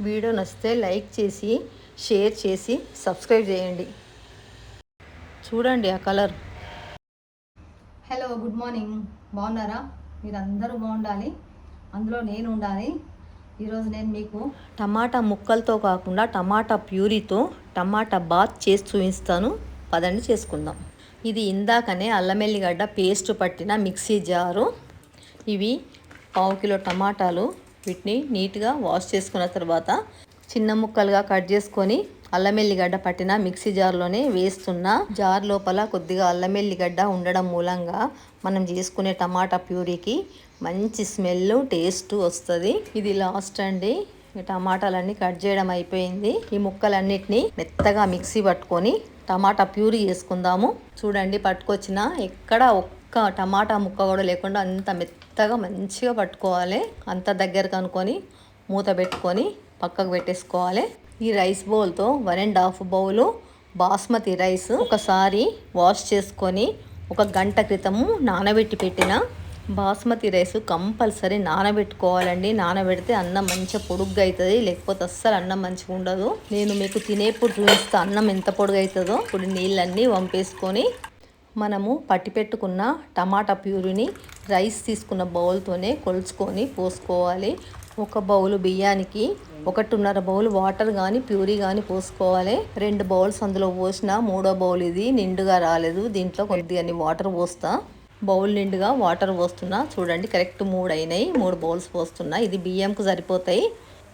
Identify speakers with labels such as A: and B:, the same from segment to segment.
A: Video నచ్చితే like చేసి share చేసి సబ్స్క్రైబ్ చేయండి. చూడండి ఆ కలర్. హలో గుడ్ మార్నింగ్ బాగున్నారా? మీరు అందరూ బాగుండాలి. అందులో నేను ఉండాలి. ఈరోజు నేను మీకు టమాటా ముక్కలతో కాకుండా టమాటా ప్యూరీతో టమాటా బాత్ చేసి చూపిస్తాను. పదండి చేసుకుందాం. ఇది ఇందాకనే అల్లం ఎల్లిగడ్డ పేస్ట్ పట్టిన మిక్సీ జారు. ఇవి పావు కిలో టమాటాలు. వీటిని నీట్గా వాష్ చేసుకున్న తర్వాత చిన్న ముక్కలుగా కట్ చేసుకొని అల్లం ఎల్లిగడ్డ పట్టిన మిక్సీ జార్లోనే వేస్తున్న జార్ లోపల కొద్దిగా అల్లం ఎల్లిగడ్డ ఉండడం మూలంగా మనం చేసుకునే టమాటా ప్యూరీకి మంచి స్మెల్ టేస్ట్ వస్తుంది. ఇది లాస్ట్ అండి. టమాటాలన్నీ కట్ చేయడం అయిపోయింది. ఈ ముక్కలన్నిటిని మెత్తగా మిక్సీ పట్టుకొని టమాటా ప్యూరీ చేసుకుందాము. చూడండి పట్టుకొచ్చిన ఎక్కడ ఒక్క టమాటా ముక్క కూడా లేకుండా అంత మెత్తగా మంచిగా పట్టుకోవాలి. అంత దగ్గర కనుకొని మూత పెట్టుకొని పక్కకు పెట్టేసుకోవాలి. ఈ rice బౌల్తో one and half bowl basmati rice ఒకసారి వాష్ చేసుకొని ఒక గంట క్రితము నానబెట్టి పెట్టిన బాస్మతి రైస్ కంపల్సరీ నానబెట్టుకోవాలండి. నానబెడితే అన్నం మంచిగా పొడుగ్గా అవుతుంది లేకపోతే అస్సలు అన్నం మంచిగా ఉండదు. నేను మీకు తినేప్పుడు చూపిస్తా అన్నం ఎంత పొడుగు అవుతుందో ఇప్పుడు నీళ్ళన్నీ వంపేసుకొని మనము పట్టి పెట్టుకున్న టమాటా ప్యూరిని రైస్ తీసుకున్న బౌల్తోనే కొలుచుకొని పోసుకోవాలి. ఒక బౌల్ బియ్యానికి ఒకటిన్నర బౌల్ వాటర్ కానీ ప్యూరీ కానీ పోసుకోవాలి. రెండు బౌల్స్ అందులో పోసిన మూడో బౌల్ ఇది నిండుగా రాలేదు. దీంట్లో కొద్దిగా వాటర్ పోస్తా. బౌల్ నిండుగా వాటర్ పోస్తున్నా. చూడండి కరెక్ట్ మూడు అయినాయి. మూడు బౌల్స్ పోస్తున్నా. ఇది బియ్యంకు సరిపోతాయి.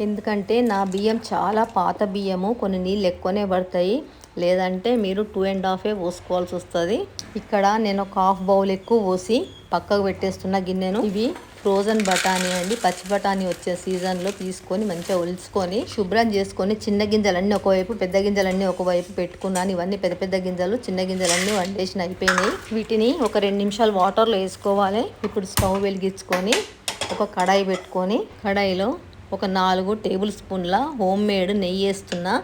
A: ఎందుకంటే నా బియ్యం చాలా పాత బియ్యము. కొన్ని నీళ్ళు ఎక్కువనే పడతాయి. లేదంటే మీరు టూ అండ్ హాఫే పోసుకోవాల్సి వస్తుంది. ఇక్కడ నేను ఒక హాఫ్ బౌల్ ఎక్కువ పోసి పక్కకు పెట్టేస్తున్న గిన్నెను ఇవి ఫ్రోజన్ బఠానీ అండి. పచ్చి బఠానీ వచ్చే సీజన్లో తీసుకొని మంచిగా ఒలుచుకొని శుభ్రం చేసుకొని చిన్న గింజలన్నీ ఒకవైపు పెద్ద గింజలన్నీ ఒకవైపు పెట్టుకున్నాను. ఇవన్నీ పెద్ద పెద్ద గింజలు చిన్న గింజలన్నీ వండేసిన అయిపోయినాయి. వీటిని ఒక రెండు నిమిషాలు వాటర్లో వేసుకోవాలి. ఇప్పుడు స్టవ్ వెలిగించుకొని ఒక కడాయి పెట్టుకొని కడాయిలో ఒక నాలుగు టేబుల్ స్పూన్ల హోమ్ మేడ్ నెయ్యి వేస్తున్నా.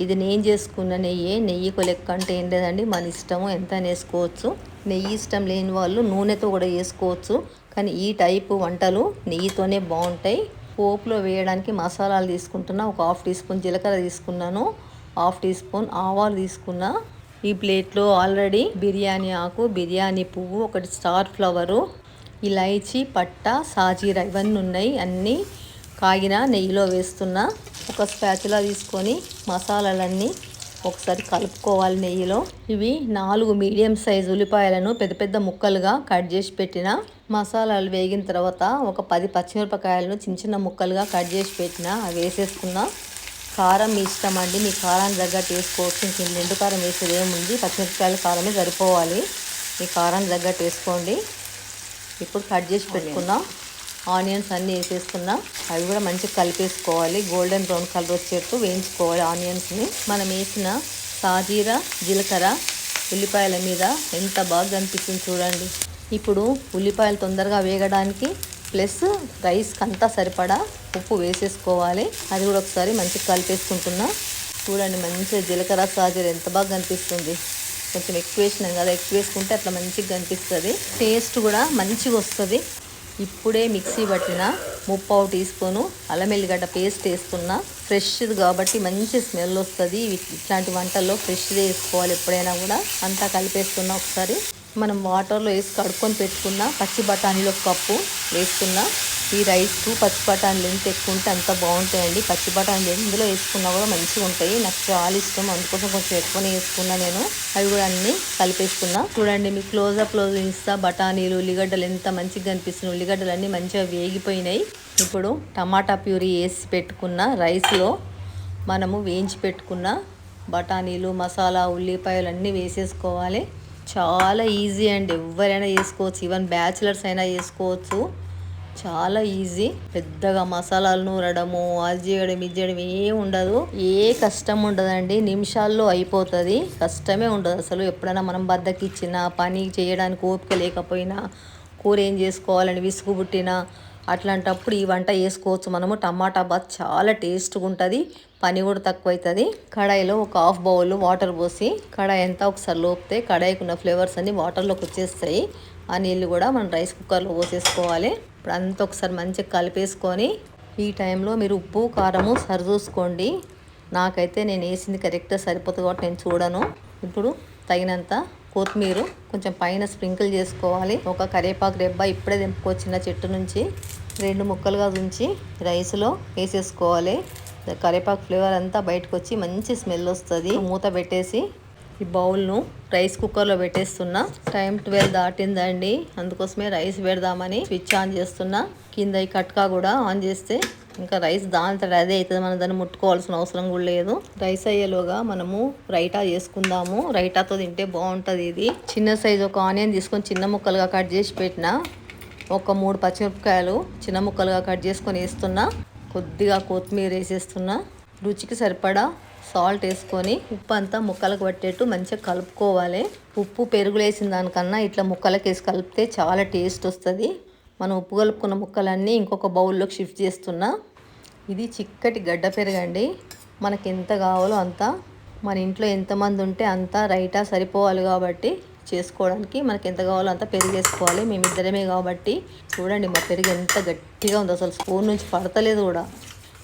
A: ఇది నేను చేసుకున్న నెయ్యి నెయ్యికి లెక్క అంటే ఏం లేదండి. మన ఇష్టము ఎంత వేసుకోవచ్చు. నెయ్యి ఇష్టం లేని వాళ్ళు నూనెతో కూడా వేసుకోవచ్చు. కానీ ఈ టైపు వంటలు నెయ్యితోనే బాగుంటాయి. పోపులో వేయడానికి మసాలాలు తీసుకుంటున్నా ఒక హాఫ్ టీ స్పూన్ జీలకర్ర తీసుకున్నాను హాఫ్ టీ స్పూన్ ఆవాలు తీసుకున్నా. ఈ ప్లేట్లో ఆల్రెడీ బిర్యానీ ఆకు బిర్యానీ పువ్వు ఒకటి స్టార్ ఫ్లవరు ఇలైచి పట్ట సాజీర ఇవన్నీ ఉన్నాయి. అన్నీ కాగిన నెయ్యిలో వేస్తున్న ఒక స్పాచులా తీసుకొని మసాలాలన్నీ ఒకసారి కలుపుకోవాలి నెయ్యిలో. ఇవి నాలుగు మీడియం సైజు ఉల్లిపాయలను పెద్ద పెద్ద ముక్కలుగా కట్ చేసి పెట్టిన మసాలాలు వేగిన తర్వాత ఒక పది పచ్చిమిరపకాయలను చిన్న చిన్న ముక్కలుగా కట్ చేసి పెట్టిన అవి వేసేసుకున్నా కారం మీ ఇష్టం అండి. మీ కారాన్ని తగ్గట్టు వేసుకోవచ్చు. ఇంక ఎండు కారం వేసేది ఏముంది? పచ్చిమిరపకాయల కారమే సరిపోవాలి. మీ కారాన్ని తగ్గట్టు వేసుకోండి. ఇప్పుడు కట్ చేసి పెట్టుకున్నాం ఆనియన్స్ అన్నీ వేసేసుకున్నా అవి కూడా మంచిగా కలిపేసుకోవాలి. గోల్డెన్ బ్రౌన్ కలర్ వచ్చేట్టు వేయించుకోవాలి ఆనియన్స్ని. మనం వేసిన సాజీర జీలకర్ర ఉల్లిపాయల మీద ఎంత బాగా అనిపిస్తుంది చూడండి. ఇప్పుడు ఉల్లిపాయలు తొందరగా వేగడానికి ప్లస్ రైస్కి అంతా సరిపడా ఉప్పు వేసేసుకోవాలి. అది కూడా ఒకసారి మంచిగా కలిపేసుకుంటున్నా. చూడండి మంచిగా జీలకర్ర సాజీర ఎంత బాగా కనిపిస్తుంది. కొంచెం ఎక్కువ వేసినాం కదా ఎక్కువ వేసుకుంటే అట్లా మంచిగా కనిపిస్తుంది. టేస్ట్ కూడా మంచిగా వస్తుంది. ఇప్పుడే మిక్సీ పట్టిన ముప్పావు టీ స్పూను అల్లం ఎల్లిగడ్డ పేస్ట్ వేసుకున్న ఫ్రెష్ది కాబట్టి మంచి స్మెల్ వస్తుంది. ఇట్లాంటి వంటల్లో ఫ్రెష్ది వేసుకోవాలి ఎప్పుడైనా కూడా. అంతా కలిపేసుకున్నా ఒకసారి. మనం వాటర్లో వేసి కడుక్కొని పెట్టుకున్న పచ్చి బఠానీలు ఒక కప్పు వేసుకున్నా. ఈ రైస్కు పచ్చి బఠానీలు ఎంత ఎక్కువ ఉంటే అంత బాగుంటాయండి. పచ్చి బఠానీలు ఎందులో వేసుకున్నా కూడా మంచిగా ఉంటాయి. నాకు చాలా ఇష్టం. అందుకోసం కొంచెం ఎక్కువనే వేసుకున్నా నేను. అవి కూడా అన్నీ కలిపేసుకున్నా. చూడండి మీ క్లోజప్లో ఇస్తా బఠానీలు ఉల్లిగడ్డలు ఎంత మంచిగా కనిపిస్తున్నాయి. ఉల్లిగడ్డలు అన్నీ మంచిగా వేగిపోయినాయి. ఇప్పుడు టమాటా ప్యూరీ వేసి పెట్టుకున్న రైస్లో మనము వేయించి పెట్టుకున్న బఠానీలు మసాలా ఉల్లిపాయలు అన్నీ వేసేసుకోవాలి. చాలా ఈజీ అండి. ఎవరైనా చేసుకోవచ్చు ఈవెన్ బ్యాచిలర్స్ అయినా చేసుకోవచ్చు చాలా ఈజీ పెద్దగా మసాలాలు నూరడము అది చేయడం ఇది చేయడం ఏం ఉండదు. ఏ కష్టం ఉండదండి. నిమిషాల్లో అయిపోతుంది. కష్టమే ఉండదు. అసలు ఎప్పుడైనా మనం బద్దకిచ్చినా పని చేయడానికి ఓపిక లేకపోయినా కూర ఏం చేసుకోవాలని విసుగు పుట్టినా అట్లాంటప్పుడు ఈ వంట వేసుకోవచ్చు మనము టమాటా బాత్ చాలా టేస్ట్గా ఉంటుంది. పని కూడా తక్కువ అవుతుంది కడాయిలో ఒక హాఫ్ బౌల్ వాటర్ పోసి కడాయి ఎంత ఒకసారి లోపితే కడాయికి ఉన్న ఫ్లేవర్స్ అన్నీ వాటర్లోకి వచ్చేస్తాయి. ఆ నీళ్ళు కూడా మనం రైస్ కుక్కర్లో పోసేసుకోవాలి. ఇప్పుడు అంతా ఒకసారి మంచిగా కలిపేసుకొని ఈ టైంలో మీరు ఉప్పు కారము సరి చూసుకోండి నాకైతే నేను వేసింది కరెక్ట్గా సరిపోతుంది కాబట్టి నేను చూడను. ఇప్పుడు తగినంత కొత్తిమీర కొంచెం పైన స్ప్రింకిల్ చేసుకోవాలి. ఒక కరివేపాకు రెబ్బ ఇప్పుడే దింపుకొచ్చిన చెట్టు నుంచి రెండు ముక్కలుగా ఉంచి రైస్లో వేసేసుకోవాలి. కరివేపాకు ఫ్లేవర్ అంతా బయటకు వచ్చి మంచి స్మెల్ వస్తుంది. మూత పెట్టేసి ఈ బౌల్ను రైస్ కుక్కర్లో పెట్టేస్తున్నా. టైం ట్వెల్వ్ దాటిందండి. అందుకోసమే రైస్ పెడదామని స్విచ్ ఆన్ చేస్తున్నా. కింద ఈ కట్కా కూడా ఆన్ చేస్తే ఇంకా రైస్ దానితో అదే అవుతుంది. మనం దాన్ని ముట్టుకోవాల్సిన అవసరం కూడా లేదు. రైస్ అయ్యేలోగా మనము రైటా చేసుకుందాము. రైటాతో తింటే బాగుంటుంది ఇది. చిన్న సైజు ఒక ఆనియన్ తీసుకొని చిన్న ముక్కలుగా కట్ చేసి పెట్టిన ఒక మూడు పచ్చిమిరపకాయలు చిన్న ముక్కలుగా కట్ చేసుకొని వేస్తున్నా. కొద్దిగా కొత్తిమీర వేసేస్తున్నా. రుచికి సరిపడా సాల్ట్ వేసుకొని ఉప్పు అంతా ముక్కలకు పట్టేట్టు మంచిగా కలుపుకోవాలి. ఉప్పు పెరుగులేసిన దానికన్నా ఇట్లా ముక్కలకు వేసి కలిపితే చాలా టేస్ట్ వస్తుంది. మనం ఉప్పు కలుపుకున్న ముక్కలన్నీ ఇంకొక బౌల్లోకి షిఫ్ట్ చేస్తున్నా. ఇది చిక్కటి గడ్డ పెరగండి మనకి ఎంత కావాలో అంత. మన ఇంట్లో ఎంతమంది ఉంటే అంత రైటా సరిపోవాలి కాబట్టి చేసుకోవడానికి మనకి ఎంత కావాలో అంత పెరుగు వేసుకోవాలి. మేమిద్దరమే కాబట్టి చూడండి మా పెరుగు ఎంత గట్టిగా ఉంది. అసలు స్పూన్ నుంచి పడతలేదు కూడా.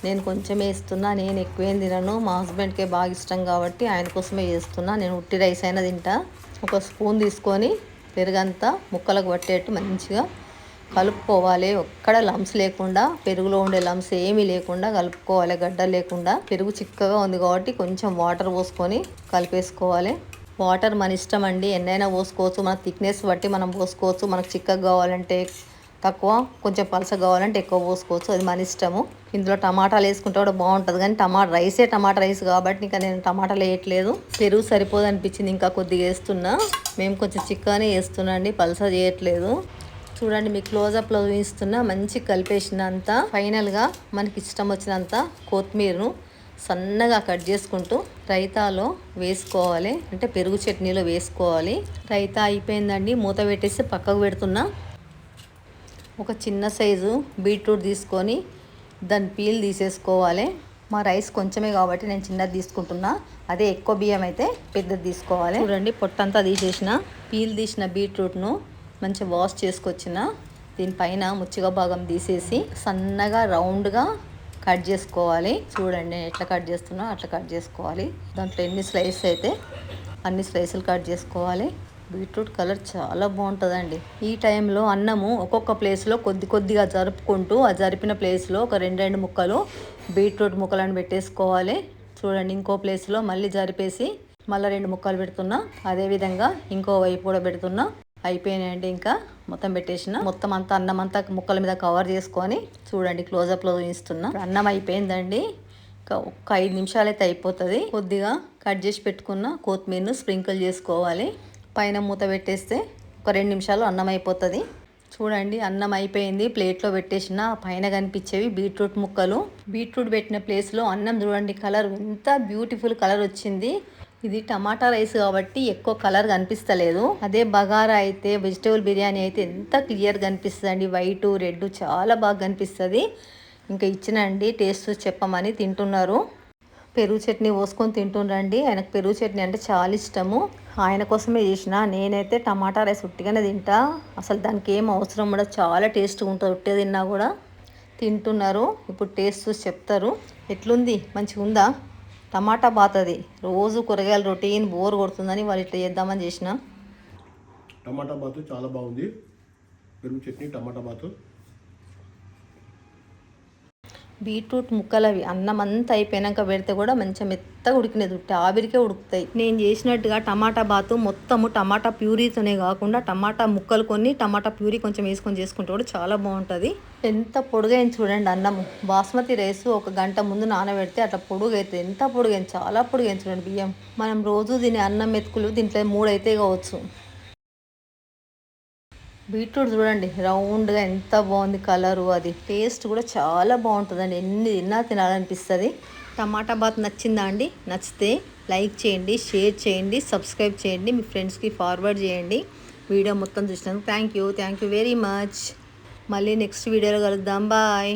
A: నేను కొంచెం వేస్తున్నా నేను ఎక్కువేం తినను. మా హస్బెండ్కే బాగా ఇష్టం కాబట్టి ఆయన కోసమే చేస్తున్నా. నేను ఉట్టి రైస్ అయినా తింటా. ఒక స్పూన్ తీసుకొని పెరుగంతా ముక్కలకు పట్టేట్టు మంచిగా కలుపుకోవాలి. ఒక్కడ లమ్స్ లేకుండా పెరుగులో ఉండే లమ్స్ ఏమీ లేకుండా కలుపుకోవాలి. గడ్డ లేకుండా. పెరుగు చిక్కగా ఉంది కాబట్టి కొంచెం వాటర్ పోసుకొని కలిపేసుకోవాలి. వాటర్ మన ఇష్టం అండి. ఎన్నైనా పోసుకోవచ్చు. మన థిక్నెస్ బట్టి మనం పోసుకోవచ్చు. మనకు చిక్కగా కావాలంటే తక్కువ కొంచెం పలస కావాలంటే ఎక్కువ పోసుకోవచ్చు. అది మన ఇష్టము. ఇందులో టమాటాలు వేసుకుంటే కూడా బాగుంటుంది. కానీ టమాటా రైసే టమాటా రైస్ కాబట్టి ఇంకా నేను టమాటాలు వేయట్లేదు. పెరుగు సరిపోదు అనిపించింది ఇంకా కొద్దిగా వేస్తున్నా. మేము కొంచెం చిక్కగానే వేస్తున్నా అండి. పలస చేయట్లేదు. చూడండి మీ క్లోజప్లో చూపిస్తున్నా మంచి కలిపేసినంత ఫైనల్గా మనకి ఇష్టం వచ్చినంత కొత్తిమీరను సన్నగా కట్ చేసుకుంటూ రైతాలో వేసుకోవాలి. అంటే పెరుగు చట్నీలో వేసుకోవాలి. రైతా అయిపోయిందండి. మూత పెట్టేసి పక్కకు పెడుతున్నా. ఒక చిన్న సైజు బీట్రూట్ తీసుకొని దాని పీల్ తీసేసుకోవాలి. మా రైస్ కొంచెమే కాబట్టి నేను చిన్నది తీసుకుంటున్నా. అదే ఎక్కువ బియ్యం అయితే పెద్దది తీసుకోవాలి. చూడండి పొట్టంతా తీసేసిన పీల్ తీసిన బీట్రూట్ను మంచిగా వాష్ చేసుకొచ్చిన. దీనిపైన ముచ్చిగా భాగం తీసేసి సన్నగా రౌండ్గా కట్ చేసుకోవాలి. చూడండి ఎట్లా కట్ చేస్తున్నా అట్లా కట్ చేసుకోవాలి. దాంట్లో ఎన్ని స్లైస్ అయితే అన్ని స్లైసులు కట్ చేసుకోవాలి. బీట్రూట్ కలర్ చాలా బాగుంటుందండి. ఈ టైంలో అన్నము ఒక్కొక్క ప్లేస్లో కొద్ది కొద్దిగా జరుపుకుంటూ ఆ జరిపిన ప్లేస్లో ఒక రెండు రెండు ముక్కలు బీట్రూట్ ముక్కలను పెట్టేసుకోవాలి. చూడండి ఇంకో ప్లేస్లో మళ్ళీ జరిపేసి మళ్ళీ రెండు ముక్కలు పెడుతున్నా. అదేవిధంగా ఇంకో వైపు కూడా పెడుతున్నా. అయిపోయినాయండి ఇంకా మొత్తం పెట్టేసిన. మొత్తం అంతా అన్నం అంతా ముక్కల మీద కవర్ చేసుకొని చూడండి క్లోజప్లో చూపిస్తున్నా. అన్నం అయిపోయిందండి. ఇంకా ఒక్క ఐదు నిమిషాలు అయితే అయిపోతుంది. కొద్దిగా కట్ చేసి పెట్టుకున్న కొత్తిమీరను స్ప్రింకిల్ చేసుకోవాలి. పైన మూత పెట్టేస్తే ఒక రెండు నిమిషాలు అన్నం అయిపోతుంది చూడండి అన్నం అయిపోయింది ప్లేట్లో పెట్టేసిన పైన కనిపించేవి బీట్రూట్ ముక్కలు. బీట్రూట్ పెట్టిన ప్లేస్లో అన్నం చూడండి కలర్ ఎంత బ్యూటిఫుల్ కలర్ వచ్చింది. ఇది టమాటా రైస్ కాబట్టి ఎక్కువ కలర్ కనిపిస్తలేదు. అదే బగారా అయితే వెజిటేబుల్ బిర్యానీ అయితే ఎంత క్లియర్ కనిపిస్తుంది అండి వైట్ రెడ్ చాలా బాగా కనిపిస్తుంది. ఇంకా ఇచ్చినండి టేస్ట్ చెప్పమని తింటున్నారు. పెరుగు చట్నీ పోసుకొని తింటుండండి. ఆయనకు పెరుగు చట్నీ అంటే చాలా ఇష్టము. ఆయన కోసమే చేసిన. నేనైతే టమాటా రైస్ ఉట్టిగానే తింటా. అసలు దానికి ఏం అవసరం కూడా చాలా టేస్ట్గా ఉంటుంది. ఉట్టే తిన్నా కూడా తింటున్నారు. ఇప్పుడు టేస్ట్ చూసి చెప్తారు. ఎట్లుంది? మంచిగా ఉందా? టమాటా బాతది. రోజు కూరగాయలు రొటీన్ బోర్ కొడుతుందని వాళ్ళు ఇట్లా చేద్దామని చేసిన.
B: టమాటా బాత్ చాలా బాగుంది. పెరుగు చట్నీ టమాటా బాత్.
A: బీట్రూట్ ముక్కలు అవి అన్నం అంతా అయిపోయాక పెడితే కూడా మంచిగా మెత్తగా ఉడికినది. ఉట్టి ఆవిరికే ఉడుకుతాయి. నేను చేసినట్టుగా టమాటా బాతు మొత్తము టమాటా ప్యూరీతోనే కాకుండా టమాటా ముక్కలు కొన్ని టమాటా ప్యూరీ కొంచెం వేసుకొని చేసుకుంటే కూడా చాలా బాగుంటుంది. ఎంత పొడుగైంది చూడండి అన్నము బాస్మతి రైస్ ఒక గంట ముందు నానబెడితే అట్లా పొడుగైతే ఎంత పొడుగైంది చాలా పొడుగైంది చూడండి బియ్యం. మనం రోజు తినే అన్నం మెతుకులు దీంట్లో మూడు అయితే కావచ్చు. బీట్రూట్ చూడండి రౌండ్గా ఎంత బాగుంది కలరు అది టేస్ట్ కూడా చాలా బాగుంటుందండి. ఎన్ని తిన్నా తినాలనిపిస్తుంది. టమాటా బాత్ నచ్చిందా అండి? నచ్చితే లైక్ చేయండి షేర్ చేయండి సబ్స్క్రైబ్ చేయండి మీ ఫ్రెండ్స్కి ఫార్వర్డ్ చేయండి. వీడియో మొత్తం చూసినందుకు thank you thank you very much. మళ్ళీ నెక్స్ట్ వీడియోలో కలుద్దాం బాయ్.